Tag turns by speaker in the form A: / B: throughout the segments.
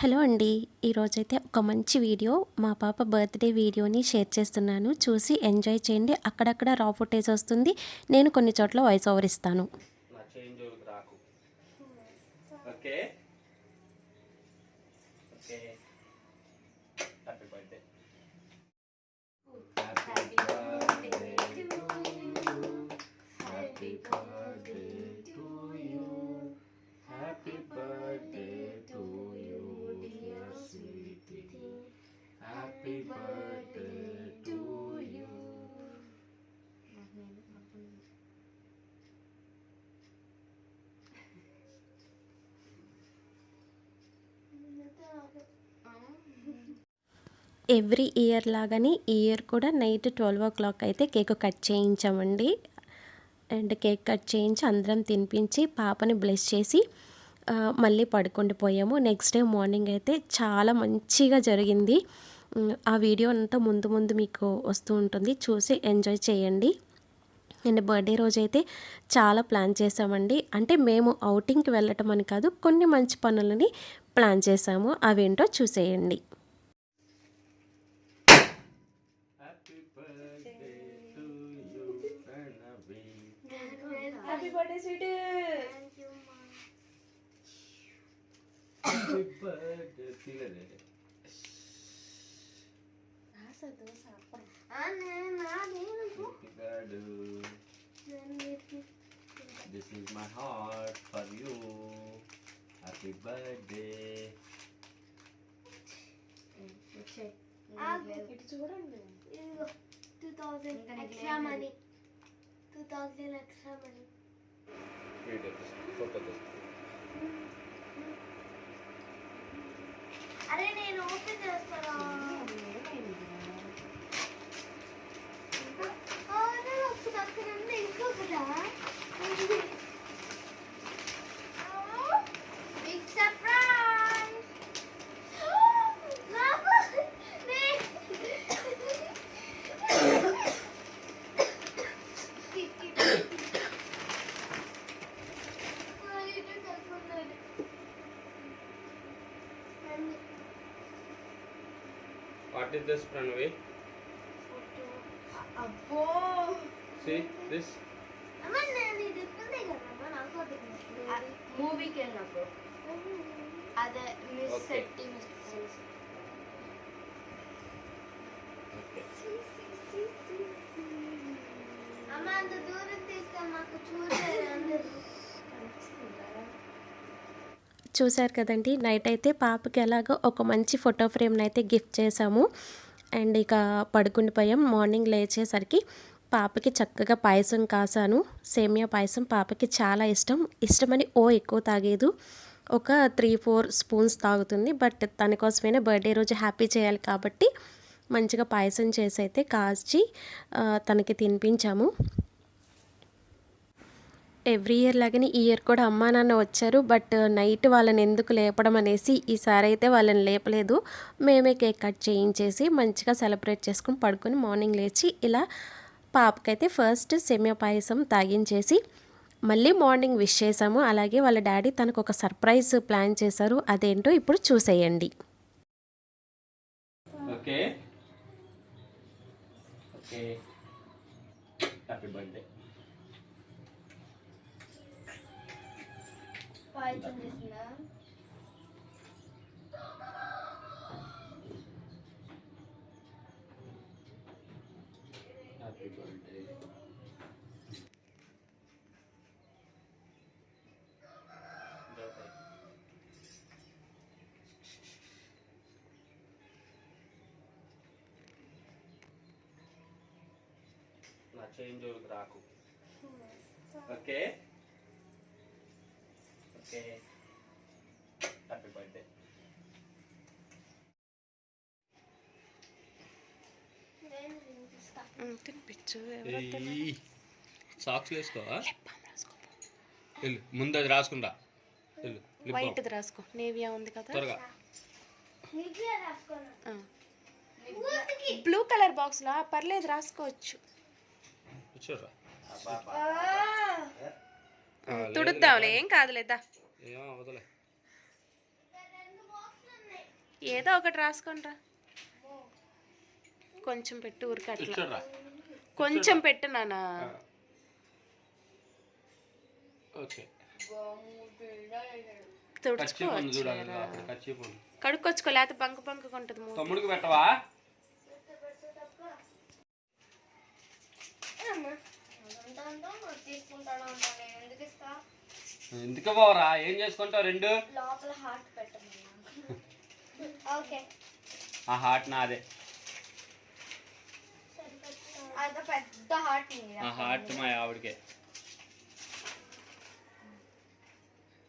A: Hello అండి. ఈరోజైతే ఒక మంచి వీడియో మా పాప బర్త్డే వీడియోని షేర్ చేస్తున్నాను. చూసి ఎంజాయ్ చేయండి. అక్కడక్కడ రా ఫుటేజ్ వస్తుంది. నేను కొన్ని చోట్ల వాయిస్ ఓవర్ ఇస్తాను.
B: ఓకే?
A: ఎవ్రీ ఇయర్ లాగానే ఈ ఇయర్ కూడా నైట్ ట్వెల్వ్ ఓ క్లాక్ అయితే కేక్ కట్ చేయించామండి. అండ్ కేక్ కట్ చేయించి అందరం తినిపించి పాపని బ్లెస్ చేసి మళ్ళీ పడుకుండిపోయాము నెక్స్ట్ డే మార్నింగ్ అయితే చాలా మంచిగా జరిగింది. ఆ వీడియో అంతా ముందు ముందు మీకు వస్తూ ఉంటుంది. చూసి ఎంజాయ్ చేయండి. అండ్ బర్త్డే రోజైతే చాలా ప్లాన్ చేసామండి. అంటే మేము అవుటింగ్కి వెళ్ళటం అని కాదు కొన్ని మంచి పనులని ప్లాన్ చేసాము. అవేంటో చూసేయండి.
B: Happy birthday
C: sweet
B: happy birthday happy birthday this is my heart for you happy birthday
C: ఇటు చూడండి
D: two thousand extra money two thousand extra money
B: photo
D: అరే నేను ఓపెన్ చేస్తాను అరే ఒకటి అక్కడ ఉంది ఇంకొకటా big surprise
B: what is this Pranavi
D: అబ్బో
B: సీ దిస్
D: నాకు అది
C: మూవీకి వెళ్ళినప్పుడు
D: అదే miss
B: Okay.
D: Shetty miss
B: okay
D: అమ్మ అంత దూరం తీస్తే మాకు చూడలేదు అందరూ
A: చూశారు కదండి నైట్ అయితే పాపకి ఎలాగో ఒక మంచి ఫోటో ఫ్రేమ్ని అయితే గిఫ్ట్ చేసాము అండ్ ఇక పడుకుండిపోయాం. మార్నింగ్ లేచేసరికి పాపకి చక్కగా పాయసం కాసాను. సేమియా పాయసం పాపకి చాలా ఇష్టం. ఇష్టమని ఓ ఎక్కువ తాగేదు. ఒక త్రీ ఫోర్ స్పూన్స్ తాగుతుంది. బట్ తన కోసమైనా బర్త్డే రోజు హ్యాపీ చేయాలి కాబట్టి మంచిగా పాయసం చేసి అయితే కాచి తనకి తినిపించాము. ఎవ్రీ ఇయర్ లాగానే ఈ ఇయర్ కూడా అమ్మా నాన్న వచ్చారు. బట్ నైట్ వాళ్ళని ఎందుకు లేపడం అనేసి ఈసారి అయితే వాళ్ళని లేపలేదు. మేమే కేక్ కట్ చేయించేసి మంచిగా సెలబ్రేట్ చేసుకుని పడుకొని మార్నింగ్ లేచి ఇలా పాపకైతే ఫస్ట్ సెమియా పాయసం తాగించేసి మళ్ళీ మార్నింగ్ విష్ చేసాము అలాగే వాళ్ళ డాడీ తనకు ఒక సర్ప్రైజ్ ప్లాన్ చేశారు. అదేంటో ఇప్పుడు చూసేయండి.
B: Okay. Okay. Happy birthday
D: payasam చేసిందా
B: హ్యాపీ బర్త్డే నా చేంజ్ ఓవర్కి రాకు ఓకే ఓకే హ్యాపీ బర్త్డే
D: నేను తినిపిస్తా
A: తినిపించు
B: సాక్స్ వేసుకోవా? వెళ్ళు ముందు అది రాసుకుంటా. వెళ్ళు.
A: వైట్ది రాసుకో. నేవియా ఉంది కదా?
B: త్వరగా.
A: బ్లూ కలర్ బాక్స్లో పర్లేదు రాసుకోవచ్చు. తుడుద్దాంలే ఏం కాదులేదా
B: ఏమో వదలే.
D: రెండు బాక్సులు ఉన్నాయి.
A: ఏదో ఒకటి రాసుకుంటా కొంచెం పెట్టు ఊరికి అట్లా. కొంచెం పెట్టు నాన్న. కడుక్కొచ్చుకో లేకపోతే బంక బంక ఉంటుంది.
B: తమ్ముడికి పెట్టవా?
D: ఎందుకు ఇస్తా
B: ఎందుకు పోవరా ఏం చేసుకుంటావు రెండు?
D: లోపల హార్ట్ పెట్టమన్నా. ఓకే
B: ఆ హార్ట్ నాదే.
D: అది పెద్ద హార్ట్
B: హార్ట్ మా ఆవిడకే.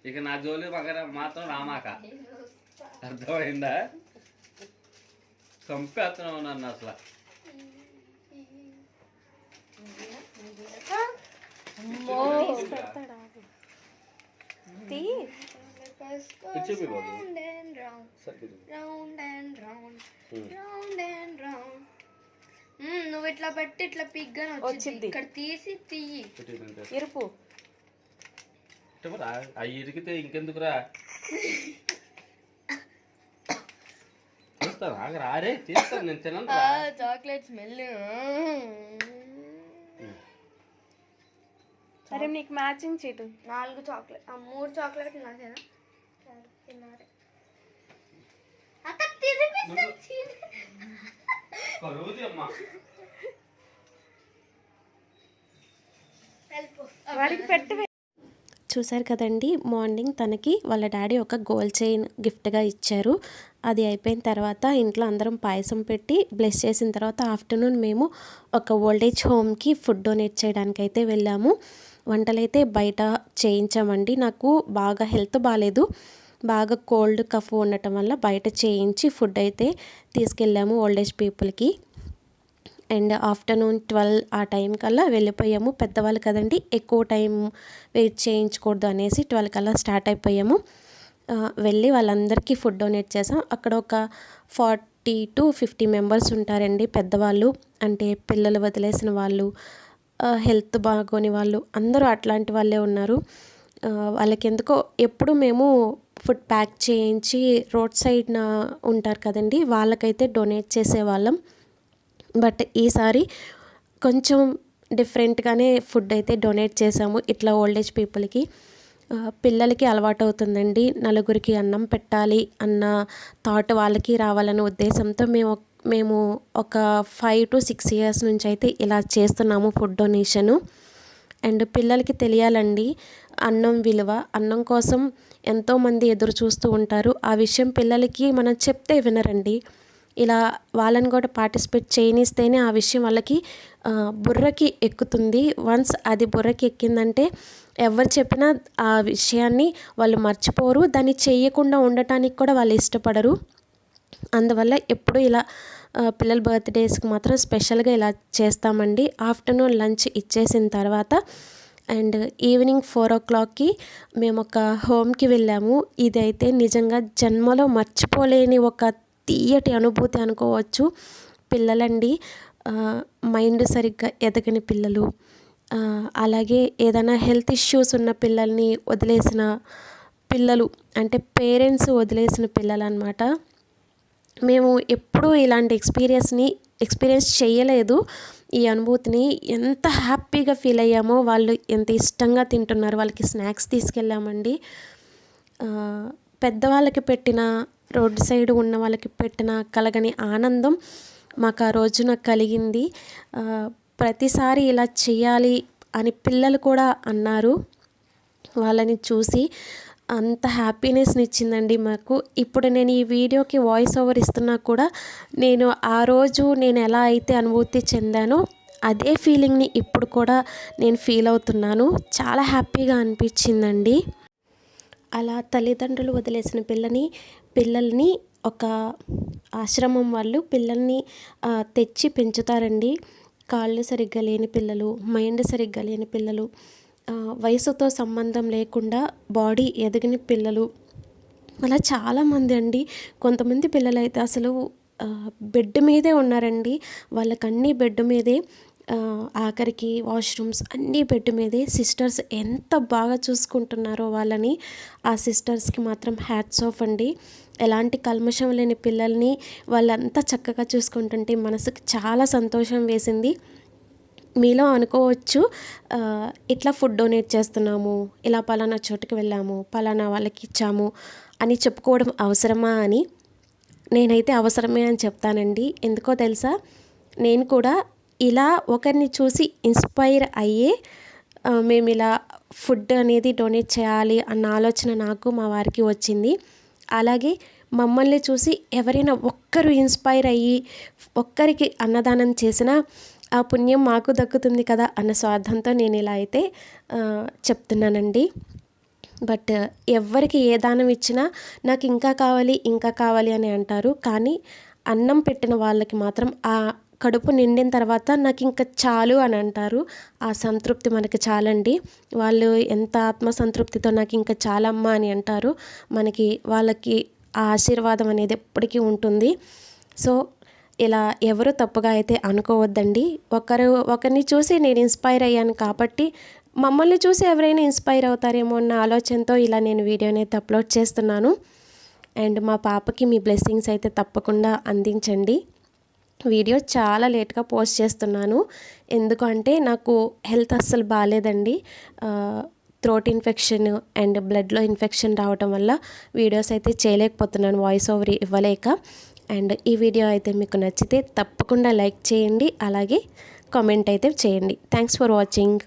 B: ఇక నా జోలి పక్కన మాత్రం రామాక. అర్థమైందా? చంపేస్తున్నావు నన్ను అసలు.
D: Round and round round and round round and round నువ్వు ఇట్లా పెట్టి ఇట్లా పిగ్గా
A: వచ్చింది.
D: వచ్చింది. ఇక్కడ తీసి తీయి.
A: ఇరుపు
B: అవి ఇరిగితే ఇంకెందుకురా? ఆగరా అరే తీస్తాను నేను తినను.
D: చాక్లెట్ స్మెల్
A: సరే నీకు మ్యాచింగ్ చీటు
D: నాలుగు చాక్లెట్ ఆ మూడు చాక్లెట్ నాకేనా తిన్నారే అక్క తిరిగి
B: కరువుది అమ్మా
A: వాడికి పెట్టు. చూసారు కదండి మార్నింగ్ తనకి వాళ్ళ డాడీ ఒక గోల్డ్ చైన్ గిఫ్ట్గా ఇచ్చారు. అది అయిపోయిన తర్వాత ఇంట్లో అందరం పాయసం పెట్టి బ్లెస్ చేసిన తర్వాత ఆఫ్టర్నూన్ మేము ఒక ఓల్డేజ్ హోమ్కి ఫుడ్ డొనేట్ చేయడానికి అయితే వెళ్ళాము. వంటలైతే బయట చేయించామండి. నాకు బాగా హెల్త్ బాగాలేదు బాగా కోల్డ్ కఫ్ ఉండటం వల్ల బయట చేయించి ఫుడ్ అయితే తీసుకెళ్ళాము ఓల్డ్ ఏజ్ పీపుల్కి. అండ్ ఆఫ్టర్నూన్ ట్వెల్వ్ ఆ టైం కల్లా వెళ్ళిపోయాము. పెద్దవాళ్ళు కదండి ఎక్కువ టైం వెయిట్ చేయించకూడదు అనేసి ట్వెల్వ్ కల్లా స్టార్ట్ అయిపోయాము. వెళ్ళి వాళ్ళందరికీ ఫుడ్ డొనేట్ చేసాం. అక్కడ ఒక ఫార్టీ టు ఫిఫ్టీ మెంబర్స్ ఉంటారండి పెద్దవాళ్ళు. అంటే పిల్లలు వదిలేసిన వాళ్ళు హెల్త్ బాగోని వాళ్ళు అందరూ అట్లాంటి వాళ్ళే ఉన్నారు. వాళ్ళకి ఎందుకో ఎప్పుడు మేము ఫుడ్ ప్యాక్ చేయించి రోడ్ సైడ్న ఉంటారు కదండి వాళ్ళకైతే డొనేట్ చేసేవాళ్ళం. బట్ ఈసారి కొంచెం డిఫరెంట్గానే ఫుడ్ అయితే డొనేట్ చేసాము ఇట్లా ఓల్డేజ్ పీపుల్కి. పిల్లలకి అలవాటు అవుతుందండి నలుగురికి అన్నం పెట్టాలి అన్న థాట్ వాళ్ళకి రావాలనే ఉద్దేశంతో మేము మేము ఒక ఫైవ్ టు సిక్స్ ఇయర్స్ నుంచి అయితే ఇలా చేస్తున్నాము ఫుడ్ డొనేషను. అండ్ పిల్లలకి తెలియాలండి అన్నం విలువ అన్నం కోసం ఎంతోమంది ఎదురు చూస్తూ ఉంటారు. ఆ విషయం పిల్లలకి మనం చెప్తే వినరండి. ఇలా వాళ్ళని కూడా పార్టిసిపేట్ చేయనిస్తేనే ఆ విషయం వాళ్ళకి బుర్రకి ఎక్కుతుంది. వన్స్ అది బుర్రకి ఎక్కిందంటే ఎవరు చెప్పినా ఆ విషయాన్ని వాళ్ళు మర్చిపోరు. దాన్ని చేయకుండా ఉండటానికి కూడా వాళ్ళు ఇష్టపడరు. అందువల్ల ఎప్పుడు ఇలా పిల్లల బర్త్డేస్కి మాత్రం స్పెషల్గా ఇలా చేస్తామండి. ఆఫ్టర్నూన్ లంచ్ ఇచ్చేసిన తర్వాత అండ్ ఈవినింగ్ ఫోర్ ఓ క్లాక్కి మేము ఒక హోమ్కి వెళ్ళాము. ఇదైతే నిజంగా జన్మలో మర్చిపోలేని ఒక తీయటి అనుభూతి అనుకోవచ్చు. పిల్లలండి మైండ్ సరిగ్గా ఎదగని పిల్లలు అలాగే ఏదైనా హెల్త్ ఇష్యూస్ ఉన్న పిల్లల్ని వదిలేసిన పిల్లలు అంటే పేరెంట్స్ వదిలేసిన పిల్లలు అనమాట మేము ఎప్పుడూ ఇలాంటి ఎక్స్పీరియన్స్ని ఎక్స్పీరియన్స్ చేయలేదు ఈ అనుభూతిని ఎంత హ్యాపీగా ఫీల్ అయ్యామో వాళ్ళు ఎంత ఇష్టంగా తింటున్నారు వాళ్ళకి స్నాక్స్ తీసుకెళ్ళామండి. పెద్దవాళ్ళకి పెట్టిన రోడ్ సైడ్ ఉన్న వాళ్ళకి పెట్టిన కలగని ఆనందం మాకు ఆ రోజున కలిగింది. ప్రతిసారి ఇలా చేయాలి అని పిల్లలు కూడా అన్నారు. వాళ్ళని చూసి అంత హ్యాపీనెస్ని ఇచ్చిందండి మాకు. ఇప్పుడు నేను ఈ వీడియోకి వాయిస్ ఓవర్ ఇస్తున్నా కూడా నేను ఆ రోజు నేను ఎలా అయితే అనుభూతి చెందానో అదే ఫీలింగ్ని ఇప్పుడు కూడా నేను ఫీల్ అవుతున్నాను. చాలా హ్యాపీగా అనిపించిందండి. అలా తల్లిదండ్రులు వదిలేసిన పిల్లని పిల్లల్ని ఒక ఆశ్రమం వాళ్ళు పిల్లల్ని తెచ్చి పెంచుతారండి. కాళ్ళు సరిగ్గా లేని పిల్లలు మైండ్ సరిగ్గా లేని పిల్లలు వయసుతో సంబంధం లేకుండా బాడీ ఎదగని పిల్లలు అలా చాలామంది అండి. కొంతమంది పిల్లలు అయితే అసలు బెడ్ మీదే ఉన్నారండి. వాళ్ళకన్నీ బెడ్ మీదే ఆఖరికి వాష్రూమ్స్ అన్నీ బెడ్ మీదే. సిస్టర్స్ ఎంత బాగా చూసుకుంటున్నారో వాళ్ళని ఆ సిస్టర్స్కి మాత్రం హ్యాట్స్ ఆఫ్ అండి. ఎలాంటి కల్మషం లేని పిల్లల్ని వాళ్ళంతా చక్కగా చూసుకుంటుంటే మనసుకు చాలా సంతోషం వేసింది. మీలో అనుకోవచ్చు ఇట్లా ఫుడ్ డొనేట్ చేస్తున్నాము ఇలా పలానా చోటుకి వెళ్ళాము పలానా వాళ్ళకి ఇచ్చాము అని చెప్పుకోవడం అవసరమా అని నేనైతే అవసరమే అని చెప్తానండి. ఎందుకో తెలుసా? నేను కూడా ఇలా ఒకరిని చూసి ఇన్స్పైర్ అయ్యే మేము ఇలా ఫుడ్ అనేది డొనేట్ చేయాలి అన్న ఆలోచన నాకు మా వారికి వచ్చింది. అలాగే మమ్మల్ని చూసి ఎవరైనా ఒక్కరు ఇన్స్పైర్ అయ్యి ఒక్కరికి అన్నదానం చేసినా ఆ పుణ్యం మాకు దక్కుతుంది కదా అన్న స్వార్థంతో నేను ఇలా అయితే చెప్తున్నానండి. బట్ ఎవరికి ఏ దానం ఇచ్చినా నాకు ఇంకా కావాలి ఇంకా కావాలి అని అంటారు. కానీ అన్నం పెట్టిన వాళ్ళకి మాత్రం ఆ కడుపు నిండిన తర్వాత నాకు ఇంకా చాలు అని అంటారు. ఆ సంతృప్తి మనకి చాలండి. వాళ్ళు ఎంత ఆత్మసంతృప్తితో నాకు ఇంకా చాలమ్మా అని అంటారు. మనకి వాళ్ళకి ఆ ఆశీర్వాదం అనేది ఎప్పటికీ ఉంటుంది. సో ఇలా ఎవరు తప్పుగా అయితే అనుకోవద్దండి. ఒకరు ఒకరిని చూసి నేను ఇన్స్పైర్ అయ్యాను కాబట్టి మమ్మల్ని చూసి ఎవరైనా ఇన్స్పైర్ అవుతారేమో అన్న ఆలోచనతో ఇలా నేను వీడియోని అయితే అప్లోడ్ చేస్తున్నాను. అండ్ మా పాపకి మీ బ్లెస్సింగ్స్ అయితే తప్పకుండా అందించండి. వీడియో చాలా లేట్గా పోస్ట్ చేస్తున్నాను. ఎందుకంటే నాకు హెల్త్ అస్సలు బాగాలేదండి థ్రోట్ ఇన్ఫెక్షన్ అండ్ బ్లడ్లో ఇన్ఫెక్షన్ రావటం వల్ల వీడియోస్ అయితే చేయలేకపోతున్నాను వాయిస్ ఓవర్ ఇవ్వలేక. అండ్ ఈ వీడియో అయితే మీకు నచ్చితే తప్పకుండా లైక్ చేయండి అలాగే కామెంట్ అయితే చేయండి. Thanks for watching